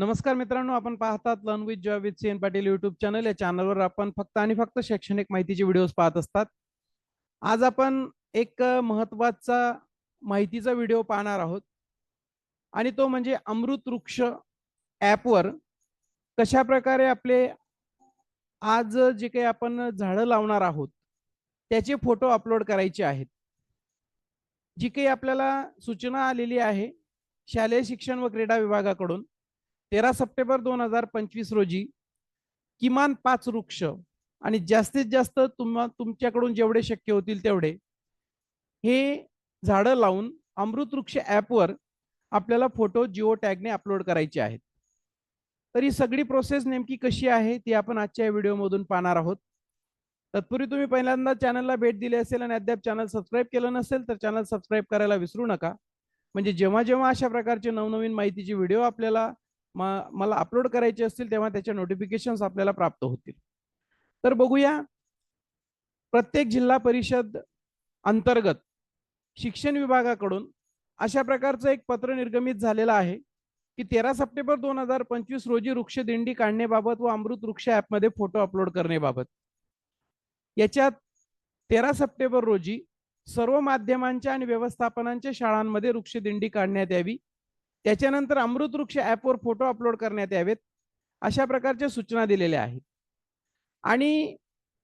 नमस्कार मित्रांनो आपण पाहतात learn with joy with C N Patil YouTube channel या चॅनलवर आपण फक्त आणि फक्त शैक्षणिक माहितीचे व्हिडिओ पाहत असतात. आज आपण एक महत्त्वाचा माहितीचा व्हिडिओ पाहणार आहोत. आणि तो म्हणजे अमृत वृक्ष ॲपवर कशा प्रकारे आपले आज जे काही आपण झाडं लावणार आहोत त्याचे फोटो अपलोड करायचे आहेत. जी काही आपल्याला सूचना आलेली आहे शालेय शिक्षण व क्रीडा विभागाकडून. तेरा सप्टेंबर दोन हजार पंचवीस रोजी किमान पाच वृक्ष आणि जास्तीत जास्त तुम्हा तुमच्याकडून जेवढे शक्य होतील तेवढे हे झाडं लावून अमृत वृक्ष ॲपवर आपल्याला फोटो जिओ टॅगने अपलोड करायचे आहेत. तर ही सगळी प्रोसेस नेमकी कशी आहे ती आपण आजच्या या व्हिडिओमधून पाहणार आहोत. तत्पूर्वी तुम्ही पहिल्यांदा चॅनलला भेट दिली असेल आणि अद्याप चॅनल सबस्क्राईब केलं नसेल तर चॅनल सबस्क्राईब करायला विसरू नका. म्हणजे जेव्हा जेव्हा अशा प्रकारचे नवनवीन माहितीचे व्हिडिओ आपल्याला मला अपलोड करायचे असतील तेव्हा त्याच्या नोटिफिकेशन आपल्याला प्राप्त होतील. तर बघूया. प्रत्येक जिल्हा परिषद अंतर्गत शिक्षण विभागाकडून अशा प्रकारचं एक पत्र निर्गमित झालेलं आहे की तेरा सप्टेंबर दोन हजार पंचवीस रोजी वृक्ष दिंडी काढण्याबाबत व अमृत वृक्ष ॲपमध्ये फोटो अपलोड करण्याबाबत. याच्यात तेरा सप्टेंबर रोजी सर्व माध्यमांच्या आणि व्यवस्थापनांच्या शाळांमध्ये वृक्षदिंडी काढण्यात यावी. त्याच्यानंतर अमृत वृक्ष ॲपवर फोटो अपलोड करण्यात यावेत. अशा प्रकारच्या सूचना दिलेल्या आहेत. आणि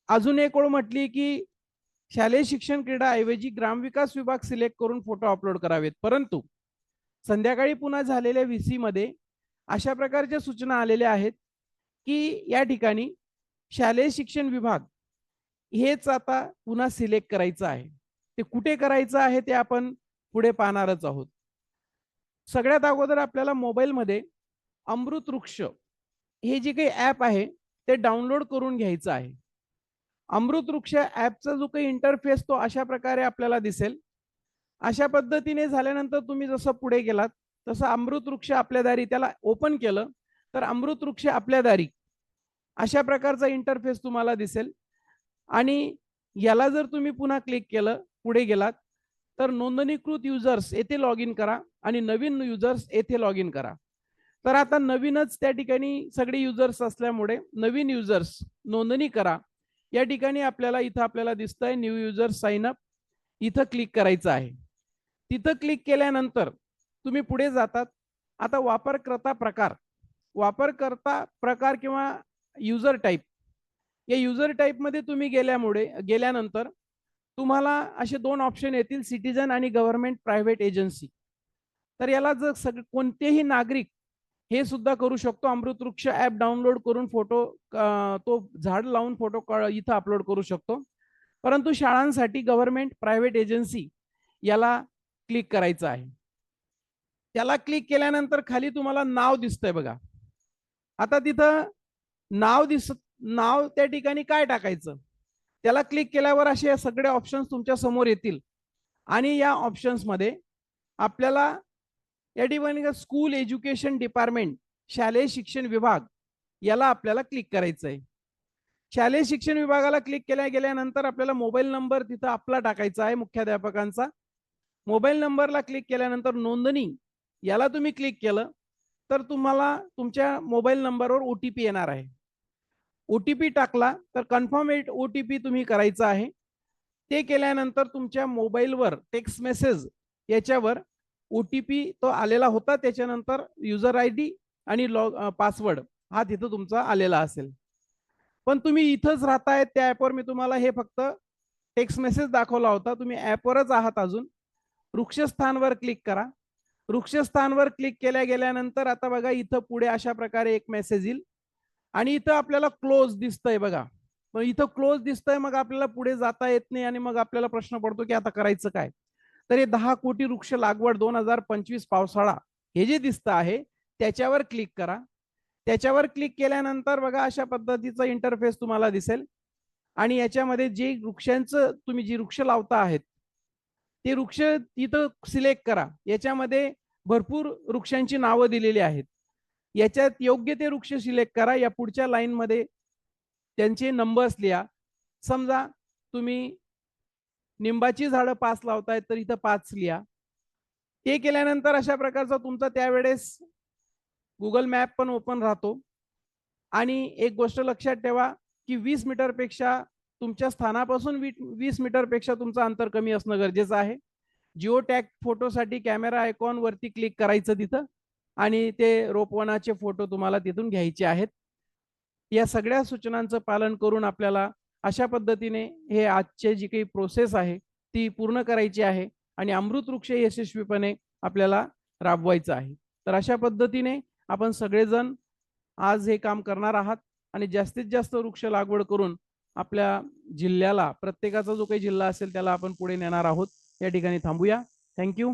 अजून एक ओळ म्हटली की शालेय शिक्षण क्रीडा ऐवजी ग्रामविकास विभाग सिलेक्ट करून फोटो अपलोड करावेत. परंतु संध्याकाळी पुन्हा झालेल्या व्ही मध्ये अशा प्रकारच्या सूचना आलेल्या आहेत की या ठिकाणी शालेय शिक्षण विभाग हेच आता पुन्हा सिलेक्ट करायचं आहे. ते कुठे करायचं आहे ते आपण पुढे पाहणारच आहोत. सगळ्यात अगोदर आपल्याला मोबाईलमध्ये अमृत वृक्ष हे जे काही ॲप आहे ते डाउनलोड करून घ्यायचं आहे. अमृत वृक्ष ॲपचा जो काही इंटरफेस तो अशा प्रकारे आपल्याला दिसेल. अशा पद्धतीने झाल्यानंतर तुम्ही जसं पुढे गेलात तसं अमृत वृक्ष आपल्या दारी त्याला ओपन केलं तर अमृत वृक्ष आपल्या दारी अशा प्रकारचा इंटरफेस तुम्हाला दिसेल. आणि याला जर तुम्ही पुन्हा क्लिक केलं पुढे गेलात तर नोंदणीकृत युजर्स येथे लॉग इन करा आणि नवीन युजर्स येथे लॉग इन करा. तर आता नवीनच त्या ठिकाणी सगळे युजर्स असल्यामुळे नवीन युजर्स नोंदणी करा. या ठिकाणी आपल्याला इथं आपल्याला दिसतंय न्यू युजर साइन अप इथं क्लिक करायचं आहे. तिथं क्लिक केल्यानंतर तुम्ही पुढे जातात. आता वापरकर्ता प्रकार. वापरकर्ता प्रकार किंवा युजर टाईप या युजर टाईपमध्ये तुम्ही गेल्यामुळे गेल्यानंतर तुम्हाला असे दोन ऑप्शन येतील सिटीजन आणि गव्हर्नमेंट प्रायव्हेट एजन्सी तर याला जर सग कोणतेही नागरिक हे सुद्धा करू शकतो. अमृतवृक्ष ॲप डाउनलोड करून फोटो तो झाड लावून फोटो इथं अपलोड करू शकतो. परंतु शाळांसाठी गव्हर्नमेंट प्रायव्हेट एजन्सी याला क्लिक करायचं आहे. त्याला क्लिक केल्यानंतर खाली तुम्हाला नाव दिसतंय बघा. आता तिथं नाव दिसत नाव त्या ठिकाणी काय टाकायचं? त्याला क्लिक केल्यावर असे सगळे ऑप्शन्स तुमच्यासमोर येतील. आणि या ऑप्शन्समध्ये आपल्याला या ठिकाणी स्कूल एज्युकेशन डिपार्टमेंट शालेय शिक्षण विभाग याला आपल्याला क्लिक करायचं आहे शालेय शिक्षण विभागाला क्लिक केल्या गेल्यानंतर आपल्याला मोबाईल नंबर तिथं आपला टाकायचा आहे मुख्याध्यापकांचा. मोबाईल नंबरला क्लिक केल्यानंतर नोंदणी याला तुम्ही क्लिक केलं तर तुम्हाला तुमच्या मोबाईल नंबरवर ओ टी पी येणार आहे. ओ टी पी टाकला तर कन्फर्म ओ टी पी तुम्ही करायचा आहे. ते केल्यानंतर तुमच्या मोबाईलवर टेक्स्ट मेसेज याच्यावर ओ टी पी तो आलेला होता. त्याच्यानंतर युजर आय डी आणि लॉग पासवर्ड हा तिथं तुमचा आलेला असेल. पण तुम्ही इथंच राहतायत त्या ॲपवर मी तुम्हाला हे फक्त टेक्स्ट मेसेज दाखवला होता. तुम्ही ॲपवरच आहात अजून. वृक्षस्थानवर क्लिक करा. वृक्षस्थानवर क्लिक केल्या गेल्यानंतर आता बघा इथं पुढे अशा प्रकारे एक मेसेज येईल. आणि इथं आपल्याला क्लोज दिसतंय बघा. पण इथं क्लोज दिसतंय मग आपल्याला पुढे जाता येत नाही आणि मग आपल्याला प्रश्न पडतो की आता करायचं काय? तर हे दहा कोटी वृक्ष लागवड दोन हजार पंचवीस पावसाळा हे जे दिसतं आहे त्याच्यावर क्लिक करा. त्याच्यावर क्लिक केल्यानंतर बघा अशा पद्धतीचा इंटरफेस तुम्हाला दिसेल. आणि याच्यामध्ये जे वृक्षांचं तुम्ही जी वृक्ष लावता आहेत ते वृक्ष तिथं सिलेक्ट करा. याच्यामध्ये भरपूर वृक्षांची नावं दिलेली आहेत. याच्यात योग्य ते वृक्ष सिलेक्ट करा. या पुढच्या लाईन मध्ये त्यांचे नंबर्स लिहा. समजा तुम्ही निंबाची झाडं पाच लावतायत तर इथं पाच लिहा. ते केल्यानंतर अशा प्रकारचा तुमचा त्यावेळेस गुगल मॅप पण ओपन राहतो. आणि एक गोष्ट लक्षात ठेवा की वीस मीटरपेक्षा तुमच्या स्थानापासून वीस मीटरपेक्षा तुमचं अंतर कमी असणं गरजेचं आहे. जिओ टॅग फोटोसाठी कॅमेरा आयकॉन वरती क्लिक करायचं तिथं. आणि ते रोपवनाचे फोटो तुम्हाला तिथून घ्यायचे आहेत. या सगळ्या सूचनांचं पालन करून आपल्याला अशा पद्धतीने हे आजचे जी काही प्रोसेस आहे ती पूर्ण करायची आहे आणि अमृत वृक्ष यशस्वीपणे आपल्याला राबवायचं आहे. तर अशा पद्धतीने आपण सगळेजण आज हे काम करणार आहात आणि जास्तीत जास्त वृक्ष लागवड करून आपल्या जिल्ह्याला प्रत्येकाचा जो काही जिल्हा असेल त्याला आपण पुढे नेणार आहोत. या ठिकाणी थांबूया. थँक्यू